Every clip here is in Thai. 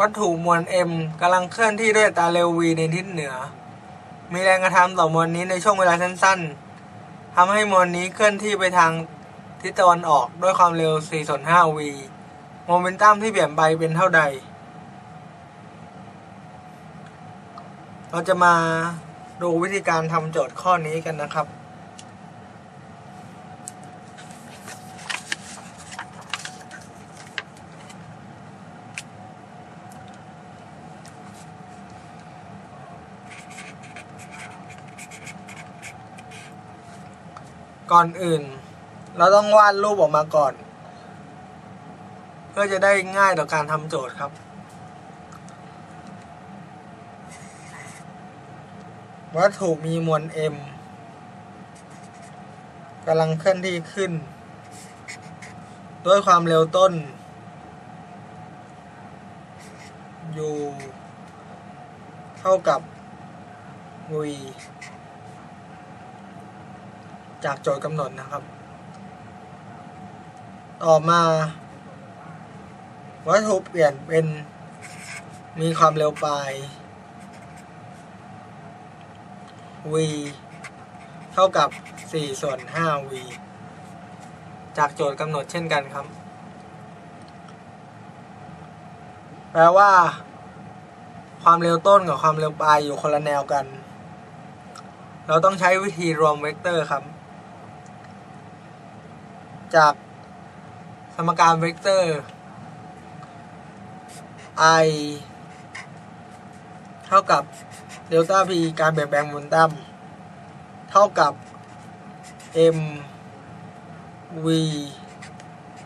วัตถุมวล m กำลังเคลื่อนที่ด้วยตาเร็ว v ในทิศเหนือ มีแรงกระทำต่อมวลนี้ในช่วงเวลาสั้นๆทำให้มวลนี้เคลื่อนที่ไปทางทิศตะวันออกด้วยความเร็ว4ส่วน5 v โมเมนตัมที่เปลี่ยนไปเป็นเท่าใด เราจะมาดูวิธีการทำโจทย์ข้อนี้กันนะครับ ก่อนอื่น เราต้องวาดรูปออกมาก่อน เพื่อจะได้ง่ายต่อการทำโจทย์ครับวัตถุมีมวล m กำลังเคลื่อนที่ขึ้น ด้วยความเร็วต้น u เท่ากับ v จากโจทย์กำหนดนะครับ ต่อมาวัตถุเปลี่ยนเป็นมีความเร็วปลาย v เท่ากับ 4 ส่วน 5 v จากโจทย์กำหนดเช่นกันครับ แปลว่า ความเร็วต้นกับความเร็วปลายอยู่คนละแนวกัน เราต้องใช้วิธีรวมเวกเตอร์ครับ จากสมการเวกเตอร์ i เท่ากับเดลต้า p การเปลี่ยนแปลงโมเมนตัมเท่ากับ m v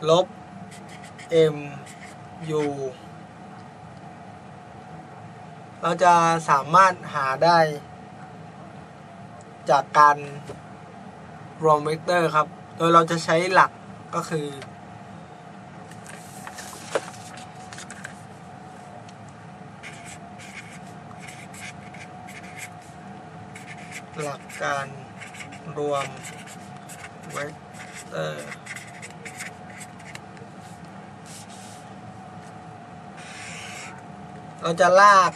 ลบ m u เราจะสามารถหาได้ จากการรวมเวกเตอร์ครับ โดยเราจะใช้หลัก ก็คือ หลักการรวมเวกเตอร์เราจะลาก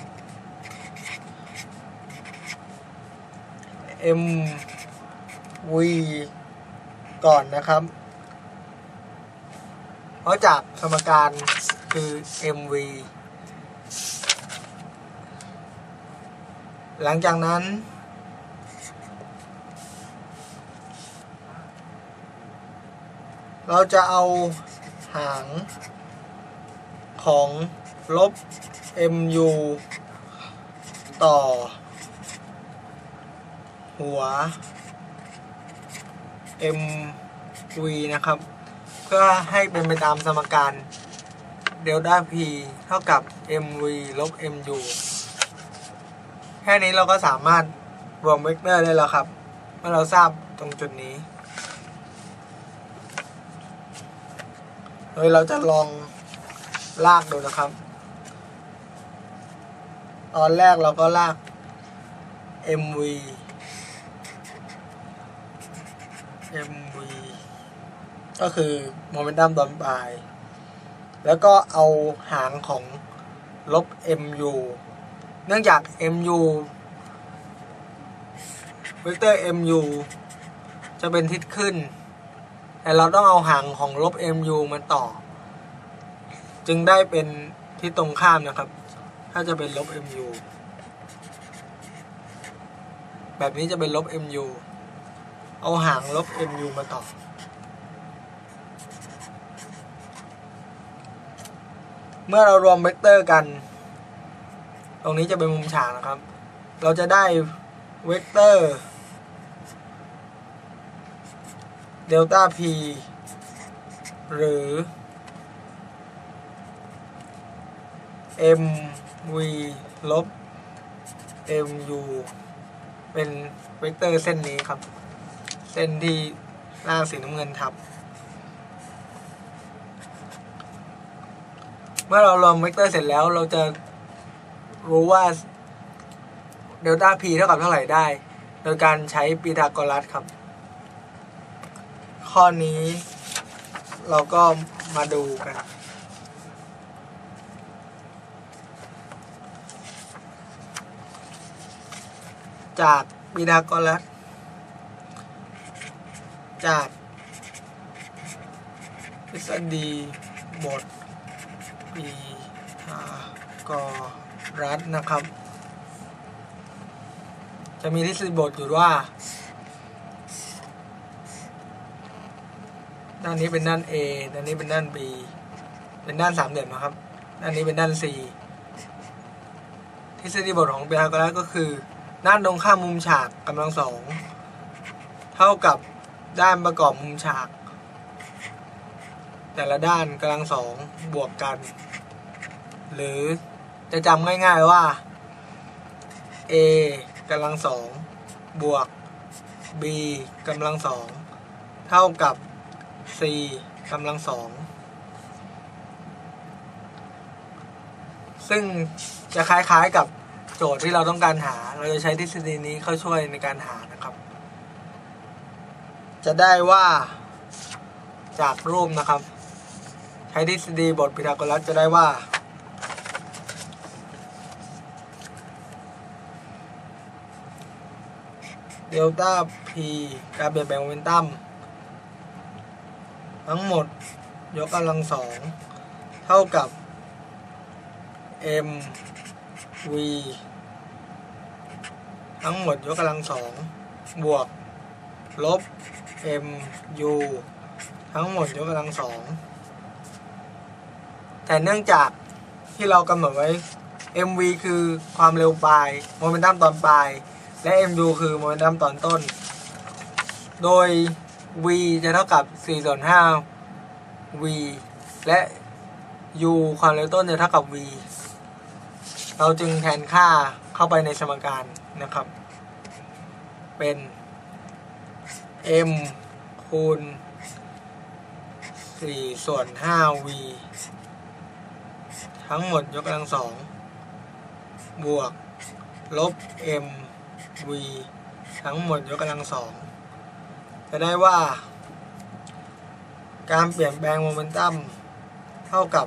m v ก่อนนะครับ เพราะจากสมการคือ mv หลังจากนั้น เราจะเอาหางของลบ mu ต่อ หัว mv นะครับ พื่อให้เป็นไปตามสมการเดลต้า p เท่ากับ mv ลบ mu แค่นี้เราก็สามารถรวมเวกเตอร์ได้แล้วครับ เมื่อเราทราบตรงจุดนี้ โดยเราจะลองลากดูนะครับ ตอนแรกเราก็ลาก mv mv ก็คือโมเมนตัมตอนปลายแล้วก็เอาหางของลบ mu เนื่องจาก mu เวกเตอร์ mu จะเป็นทิศขึ้น แต่เราต้องเอาหางของลบ mu มาต่อ จึงได้เป็นทิศตรงข้ามนะครับ ถ้าจะเป็นลบ mu แบบนี้จะเป็นลบ mu เอาหางลบ mu มาต่อ มื่อเรารวมเวกเตอร์กัน ตรงนี้จะเป็นมุมฉากนะครับ เราจะได้เวกเตอร์เดลต้า p หรือ mv ลบ mu เป็นเวกเตอร์เส้นนี้ครับ เส้นที่ล่างสีน้ำเงินทับ เมื่อเราลองเวกเตอร์เสร็จแล้วเราจะรู้ว่าเดลต้า p เท่ากับเท่าไหร่ได้ โดยการใช้ปีทาโกรัสครับ ข้อนี้เราก็มาดูกันจากปีทาโกรัสจากทฤษฎีบท พีทากรัสนะครับ จะมีทฤษฎีบทอยู่ว่า ด้านนี้เป็นด้าน A ด้านนี้เป็นด้าน B เป็นด้านสามเหลี่ยมนะครับ ด้านนี้เป็นด้าน C ทฤษฎีบทของพีทาโกรัสก็คือ ด้านตรงข้ามมุมฉากกำลังสอง เท่ากับด้านประกอบมุมฉาก แต่ละด้านกำลังสองบวกกัน หรือจะจำง่ายๆว่า a กำลังสองบวก b กำลังสองเท่ากับ c กำลังสองซึ่งจะคล้ายๆกับโจทย์ที่เราต้องการหา เราจะใช้ทฤษฎีนี้เข้าช่วยในการหานะครับ จะได้ว่าจากรูปนะครับ ใช้ทฤษฎีบทพีทาโกรัสจะได้ว่า เดลต้า p การเปลี่ยนแปลงโมเมนตัม ทั้งหมดยกกำลังสอง เท่ากับ m v ทั้งหมดยกกำลังสองบวก ลบ m u ทั้งหมดยกกำลังสอง แต่เนื่องจากที่เรากำหนดไว้ mv คือความเร็วปลายโมเมนตัมตอนปลาย และ mu คือโมเมนตัมตอนต้น โดย v จะเท่ากับ4ส่วน5 v และ u ความเร็วต้นจะเท่ากับ v เราจึงแทนค่าเข้าไปในสมการนะครับ เป็น m คูณ4ส่วน 5v ทั้งหมดยกกำลังสองบวก ลบ m v ทั้งหมดยกกำลังสองจะได้ว่า การเปลี่ยนแปลงโมเมนตัมเท่ากับ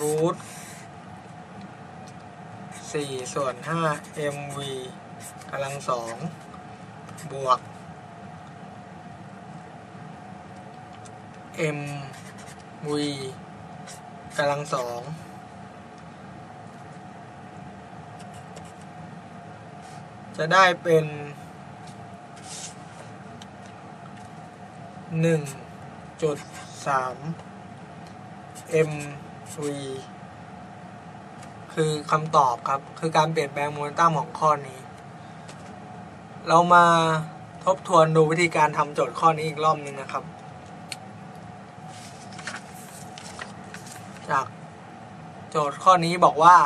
รูท4ส่วน5 mv กำลังสองบวก mv กำลังสองจะได้เป็นหนึ่งจุดสาม mv คือคำตอบครับ คือการเปลี่ยนแปลงโมเมนตัมของข้อนี้ เรามาทบทวนดูวิธีการทำโจทย์ข้อนี้อีกรอบนึงนะครับ จาก โจทย์ข้อนี้บอกว่า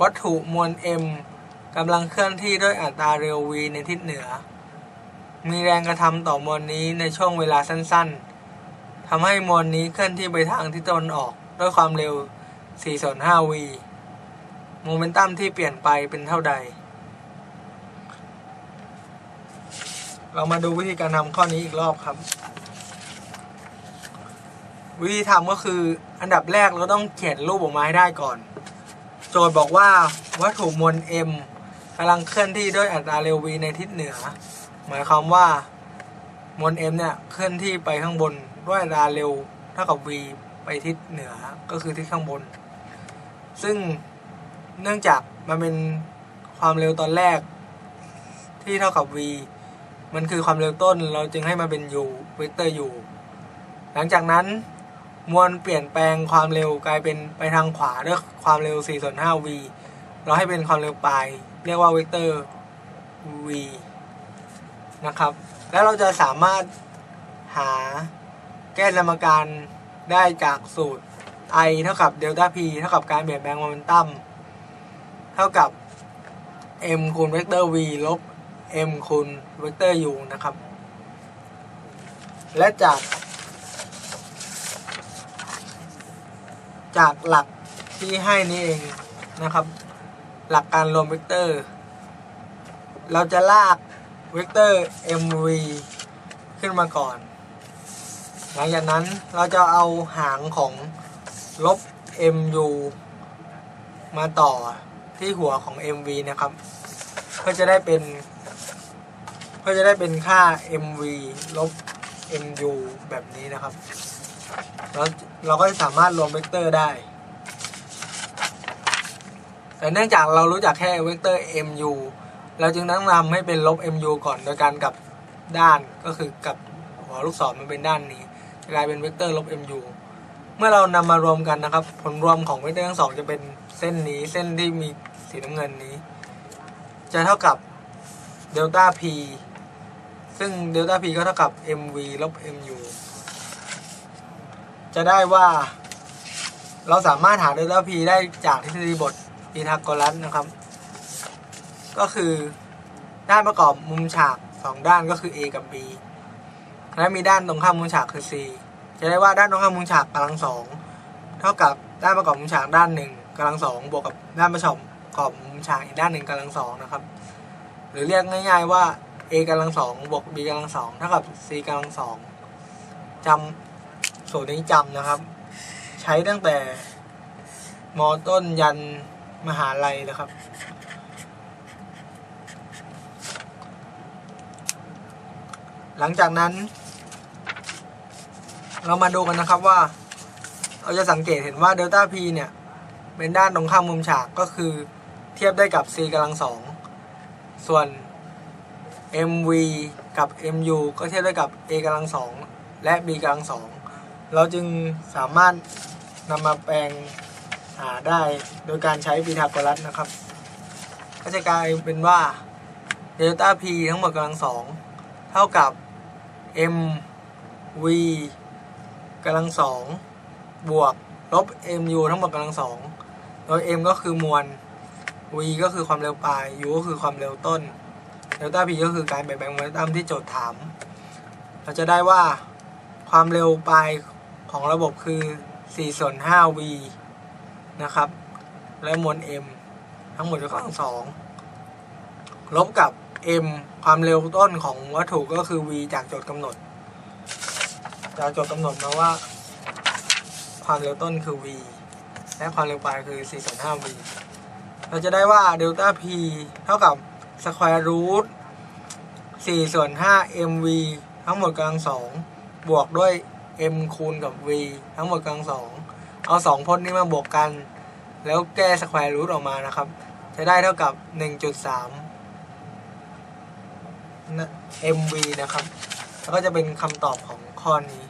วัตถุมวล m กำลังเคลื่อนที่ด้วยอัตราเร็ว v ในทิศเหนือ มีแรงกระทำต่อมวลนี้ในช่วงเวลาสั้นๆทำให้มวลนี้เคลื่อนที่ไปทางทิศตะวันออกด้วยความเร็ว4ส่วน5 v โมเมนตัมที่เปลี่ยนไปเป็นเท่าใด เรามาดูวิธีการทำข้อนี้อีกรอบครับ วิธีทำก็คืออันดับแรกเราต้องเขียนรูปออกมาให้ได้ก่อน โจทย์บอกว่าวัตถุมวล m กำลังเคลื่อนที่ด้วยอัตราเร็ว v ในทิศเหนือ หมายความว่ามวล m เนี่ยเคลื่อนที่ไปข้างบนด้วยอัตราเร็วเท่ากับ v ไปทิศเหนือก็คือทิศข้างบน ซึ่งเนื่องจากมันเป็นความเร็วตอนแรก ที่เท่ากับ v มันคือความเร็วต้นเราจึงให้มันเป็น u เวกเตอร์ u หลังจากนั้น มวลเปลี่ยนแปลงความเร็วกลายเป็นไปทางขวาด้วยความเร็ว4ส่วน 5v เราให้เป็นความเร็วปลาย เรียกว่าเวกเตอร์ v นะครับ แล้วเราจะสามารถหาแก้สมการได้จากสูตร i เท่ากับเดลต้า p เท่ากับการเปลี่ยนแปลงโมเมนตัมเท่ากับ m คูณเวกเตอร์ v ลบ m คูณเวกเตอร์ u นะครับ และจาก จากหลักที่ให้นี่เองนะครับ หลักการรวมเวกเตอร์ เราจะลากเวกเตอร์ mv ขึ้นมาก่อน หลังจากนั้นเราจะเอาหางของลบ mu มาต่อที่หัวของ mv นะครับเพื่อจะได้เป็นเพื่อจะได้เป็นค่า mv ลบ mu แบบนี้นะครับ แล้วเราก็สามารถรวมเวกเตอร์ได้ แต่เนื่องจากเรารู้จักแค่เวกเตอร์ mu เราจึงต้องนำให้เป็นลบ mu ก่อนโดยการกลับด้านก็คือกลับหัวลูกศรมันเป็นด้านนี้กลายเป็นเวกเตอร์ลบ mu เมื่อเรานำมารวมกันนะครับ ผลรวมของเวกเตอร์ทั้งสองจะเป็นเส้นนี้เส้นที่มีสีน้ำเงินนี้ จะเท่ากับเดลต้า p ซึ่งเดลต้า p ก็เท่ากับ mv ลบ mu จะได้ว่า เราสามารถหาเดลต้า p ได้จากทฤษฎีบทพีทาโกรัสนะครับ ก็คือด้านประกอบมุมฉากสองด้านก็คือ a กับ b และมีด้านตรงข้ามมุมฉากคือ c จะได้ว่าด้านตรงข้ามมุมฉากกำลังสองเท่ากับด้านประกอบมุมฉากด้านหนึ่งกำลังสองบวกกับด้านประกอบมุมฉากอีกด้านหนึ่งกำลังสองนะครับ หรือเรียกง่าย ๆว่า a กำลังสองบวก b กำลังสองเท่ากับ c กำลังสองจำ สูตรนี้จำนะครับ ใช้ตั้งแต่มอต้นยันมหาลัยนะครับ หลังจากนั้น เรามาดูกันนะครับว่า เราจะสังเกตเห็นว่าเดลต้า p เนี่ย เป็นด้านตรงข้ามมุมฉากก็คือเทียบได้กับ c กำลังสองส่วน mv กับ mu ก็เทียบได้กับ a กำลังสองและ b กำลังสอง เราจึงสามารถนำมาแปลงหาได้โดยการใช้พีทาโกรัสนะครับ ก็จะกลายเป็นว่าเดลต้า p ทั้งหมดกำลังสองเท่ากับ m v กำลังสองบวกลบ mu ทั้งหมดกำลังสองโดย m ก็คือมวล v ก็คือความเร็วปลาย u ก็คือความเร็วต้นเดลต้า p ก็คือการเปลี่ยนแปลงโมเมนตัมที่โจทย์ถาม เราจะได้ว่าความเร็วปลาย ของระบบคือ4ส่วน 5 v นะครับ และมวล m ทั้งหมดจะกำลังสองลบกับ m ความเร็วต้นของวัตถุก็คือ v จากโจทย์กำหนด จากโจทย์กำหนดมาว่า ความเร็วต้นคือ v และความเร็วปลายคือ 4 ส่วน 5 v เราจะได้ว่าเดลต้า p เท่ากับ square root 4ส่วน 5 mv ทั้งหมดกำลังสองบวกด้วย m คูณกับ v ทั้งหมดกำลังสองเอาสองพจน์นี้มาบวกกัน แล้วแก้สแควร์รูทออกมานะครับ จะได้เท่ากับ 1.3 mv นะครับ แล้วก็จะเป็นคำตอบของข้อนี้